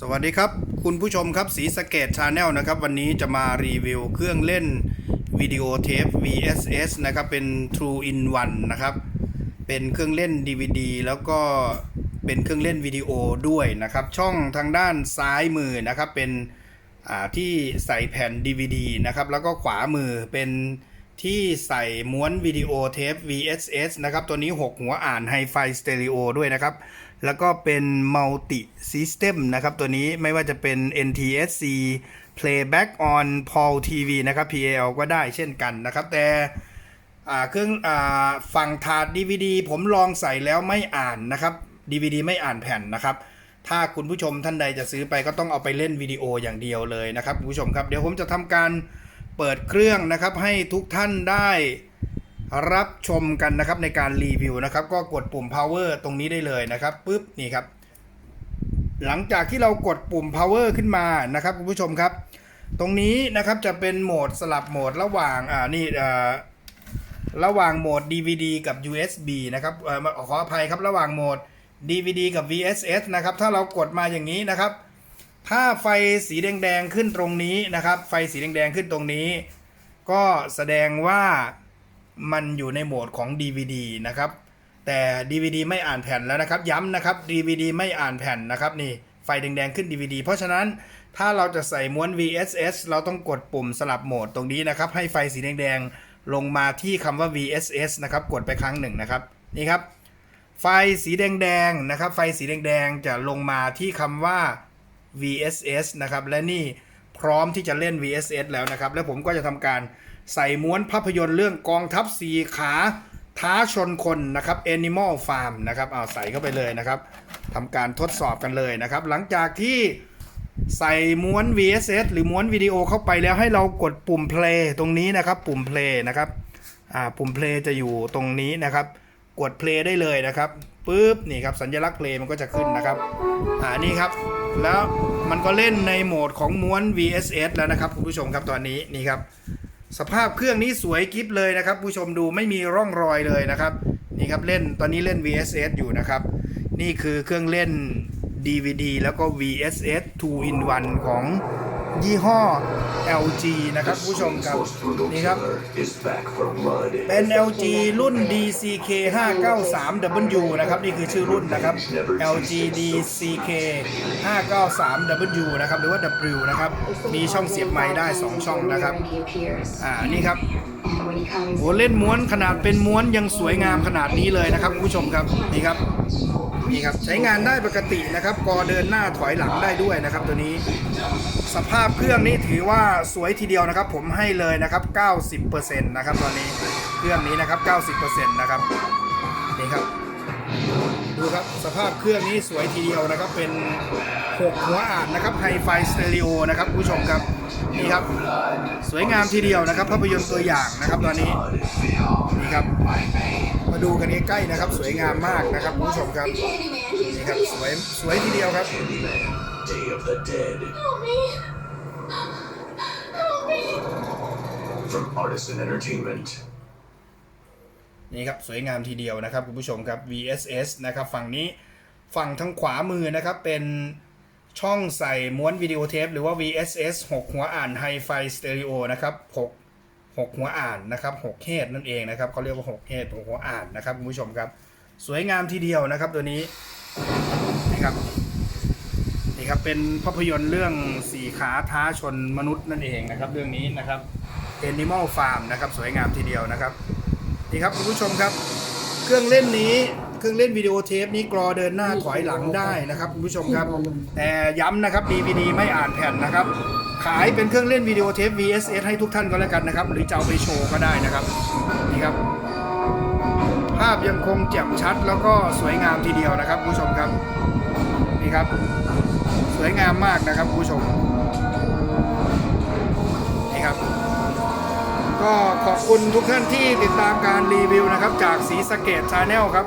สวัสดีครับ คุณผู้ชมครับสีสเกตชาแนลนะครับ วันนี้จะมารีวิวเครื่องเล่นวิดีโอเทป VSS นะครับ เป็น True in One นะครับ เป็นเครื่องเล่น DVD แล้วก็เป็นเครื่องเล่นวิดีโอด้วยนะครับ ช่องทางด้านซ้ายมือนะครับ เป็นที่ใส่แผ่น DVD นะครับ แล้วก็ขวามือเป็น ที่ใส่ม้วนวิดีโอเทป VSS นะครับ ตัวนี้ 6 หัวอ่านไฮไฟสเตอริโอด้วยนะครับ แล้วก็เป็น Multi System นะครับ ตัวนี้ไม่ว่าจะเป็น NTSC Playback on PAL TV นะครับ PAL ก็ได้เช่นกันนะครับ แต่เครื่องอฝั่งถาด DVD ผมลองใส่แล้วไม่อ่านนะครับ DVD ไม่อ่านแผ่นนะครับ ถ้าคุณผู้ชมท่านใดจะซื้อไปก็ต้องเอาไปเล่นวิดีโออย่างเดียวเลยนะครับคุณผู้ชมครับ เดี๋ยวผมจะทำการ เปิดเครื่องนะครับให้ทุกท่านได้รับชมกันนะครับในการรีวิวนะครับก็กดปุ่ม power ตรงนี้ได้เลยนะครับปุ๊บนี่ครับ หลังจากที่เรากดปุ่ม power ขึ้นมานะครับคุณผู้ชมครับ ตรงนี้นะครับจะเป็นโหมดสลับโหมดระหว่างอ่านี่อ่าระหว่างโหมด DVD กับ USB นะครับเอ่อขออภัยครับระหว่างโหมด DVD กับ VSS นะครับถ้าเรากดมาอย่างนี้นะครับ ถ้าไฟสีแดงๆขึ้นตรงนี้นะครับ ไฟสีแดงๆขึ้นตรงนี้ ก็แสดงว่ามันอยู่ในโหมดของ DVD นะครับ แต่ DVD ไม่อ่านแผ่นแล้วนะครับ ย้ำนะครับ DVD ไม่อ่านแผ่นนะครับนี่ไฟแดงๆขึ้น DVD เพราะฉะนั้นถ้าเราจะใส่ม้วน VSS เราต้องกดปุ่มสลับโหมดตรงนี้นะครับ ให้ไฟสีแดงๆลงมาที่คำว่า VSS นะครับ กดไปครั้งหนึ่งนะครับนี่ครับ ไฟสีแดงๆนะครับ ไฟสีแดงๆจะลงมาที่คำว่า VSS นะครับ และนี่พร้อมที่จะเล่น VSS แล้วนะครับ แล้วผมก็จะทำการใส่ม้วนภาพยนตร์เรื่องกองทัพสีขาท้าชนคนนะครับ Animal Farm นะครับเอาใส่เข้าไปเลยนะครับทำการทดสอบกันเลยนะครับ หลังจากที่ใส่ม้วน VSS หรือม้วนวิดีโอเข้าไปแล้วให้เรากดปุ่ม play ตรงนี้นะครับ ปุ่ม play นะครับ อ่า ปุ่ม play จะอยู่ตรงนี้นะครับ กด play ได้เลยนะครับปุ๊บนี่ครับสัญลักษณ์ play มันก็จะขึ้นนะครับอ่านี่ครับ แล้วมันก็เล่นในโหมดของม้วน VSS แล้วนะครับคุณผู้ชมครับตอนนี้นี่ครับ สภาพเครื่องนี้สวยกิฟเลยนะครับ ผู้ชมดูไม่มีร่องรอยเลยนะครับนี่ครับเล่นตอนนี้เล่น VSS อยู่นะครับ นี่คือเครื่องเล่น DVD แล้วก็ VSS 2 in 1 ของ ยี่ห้อ LG นะครับผู้ชมครับนี่ครับ เป็น LG รุ่น DCK 593W นะครับนี่คือชื่อรุ่นนะครับ LG DCK 593W นะครับหรือว่า W นะครับมีช่องเสียบไม้ได้ 2 ช่องนะครับอ่านี่ครับโหเล่นม้วนขนาดเป็นม้วนยังสวยงามขนาดนี้เลยนะครับผู้ชมครับนี่ครับ นี่ครับใช้งานได้ปกตินะครับกอเดินหน้าถอยหลังได้ด้วยนะครับตัวนี้ สภาพเครื่องนี้ถือว่าสวยทีเดียวนะครับ ผมให้เลยนะครับ 90%นะครับตอนนี้เครื่องนี้นะครับ 90%นะครับนี่ครับดูครับสภาพเครื่องนี้สวยทีเดียวนะครับ เป็น6หัวอ่านนะครับไฮไฟสเตอริโอนะครับคุณผู้ชมครับนี่ครับ สวยงามทีเดียวนะครับ ภาพยนตร์ตัวอย่างนะครับตอนนี้นี่ครับ ดูกันใกล้ๆนะครับ สวยงามมากนะครับคุณผู้ชมครับนี่ครับสวยสวยทีเดียวครับ Day of the Dead Help me! Help me! from Artisan Entertainment. นี่ครับสวยงามทีเดียวนะครับคุณผู้ชมครับ VSS นะครับฝั่งนี้ฝั่งทางขวามือนะครับเป็นช่องใส่ม้วนวิดีโอเทปหรือว่า VSS 6 หัวอ่านไฮไฟสเตอริโอนะครับ6 6หัวอ่านนะครับ6เฮดนั่นเองนะครับเขาเรียกว่า6เฮด6หัวอ่านนะครับคุณผู้ชมครับ สวยงามทีเดียวนะครับตัวนี้นี่ครับนี่ครับเป็นภาพยนตร์เรื่องสี่ขาท้าชนมนุษย์นั่นเองนะครับ เรื่องนี้นะครับ Animal Farm นะครับสวยงามทีเดียวนะครับนี่ครับคุณผู้ชมครับ เครื่องเล่นนี้ เครื่องเล่นวิดีโอเทปนี้กรอเดินหน้าถอยหลังได้นะครับคุณผู้ชมครับ แต่ย้ำนะครับ DVD ไม่อ่านแผ่นนะครับ ขายเป็นเครื่องเล่นวิดีโอเทป VSS ให้ทุกท่านก็แล้วกันนะครับ หรือจะเอาไปโชว์ก็ได้นะครับนี่ครับ ภาพยังคงแจ่มชัดแล้วก็สวยงามทีเดียวนะครับคุณผู้ชมครับนี่ครับ สวยงามมากนะครับคุณผู้ชมนี่ครับก็ขอบคุณทุกท่านที่ติดตามการรีวิวนะครับ จากสีสเกตชาแนลครับ